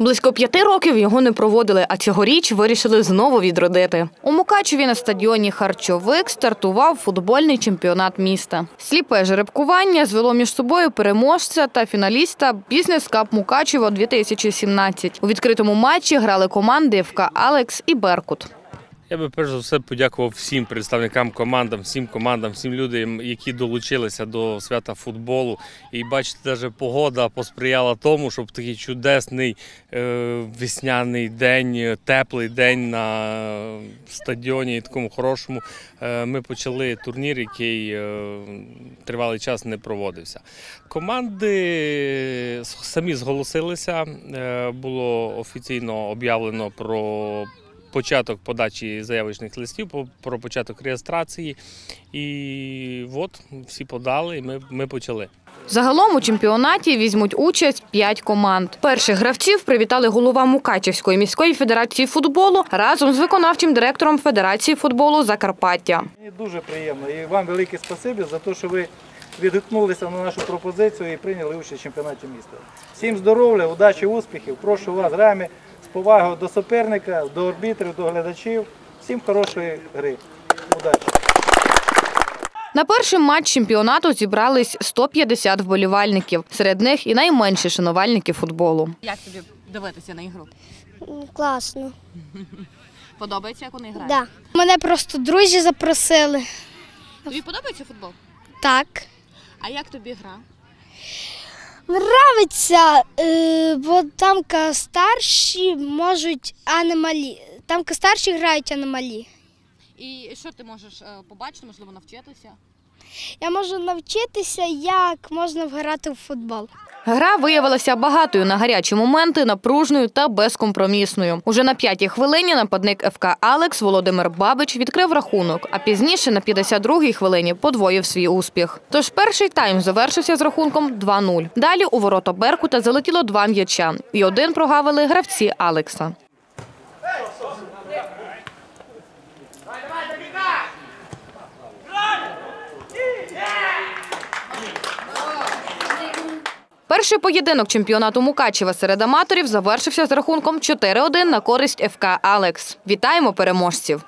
Близько п'яти років його не проводили, а цьогоріч вирішили знову відродити. У Мукачеві на стадіоні Харчовик стартував футбольний чемпіонат міста. Сліпе жеребкування звело між собою переможця та фіналіста Бізнес-кап Мукачево 2017. У відкритому матчі грали команди ФК Алекс і Беркут. Я би перш за все подякував всім представникам командам, всім командам, всім людям, які долучилися до свята футболу. І бачите, навіть погода посприяла тому, щоб такий чудесний е, весняний день, е, теплий день на стадіоні такому хорошому. е, ми почали турнір, який е, тривалий час не проводився. Команди самі зголосилися. е, було офіційно об'явлено про початок подачі заявочних листів, по- про початок реєстрації. І от всі подали, і ми, ми почали. Загалом у чемпіонаті візьмуть участь п'ять команд. Перших гравців привітали голова Мукачівської міської федерації футболу разом з виконавчим директором Федерації футболу Закарпаття. Мені дуже приємно. І вам велике спасибі за те, що ви відгукнулися на нашу пропозицію і прийняли участь в чемпіонаті міста. Всім здоров'я, удачі, успіхів. Прошу вас, грамі, з повагою до суперника, до арбітрів, до глядачів. Всім хорошої гри. Удачі! На перший матч чемпіонату зібрались 150 вболівальників. Серед них і найменші шанувальники футболу. Як тобі дивитися на ігру? Класно. Подобається, як вони грають? Да. Мене просто друзі запросили. Тобі подобається футбол? Так. А як тобі гра? Нравиться, е, бо там старші можуть, а не. Там старші грають, а. І що ти можеш е, побачити, можливо, навчитися? Я можу навчитися, як можна грати в футбол. Гра виявилася багатою на гарячі моменти, напружною та безкомпромісною. Уже на п'ятій хвилині нападник ФК Алекс Володимир Бабич відкрив рахунок, а пізніше на 52-й хвилині подвоїв свій успіх. Тож перший тайм завершився з рахунком 2-0. Далі у ворота Беркута залетіло два м'яча, і один прогавили гравці Алекса. Перший поєдинок чемпіонату Мукачева серед аматорів завершився з рахунком 4-1 на користь ФК Алекс. Вітаємо переможців!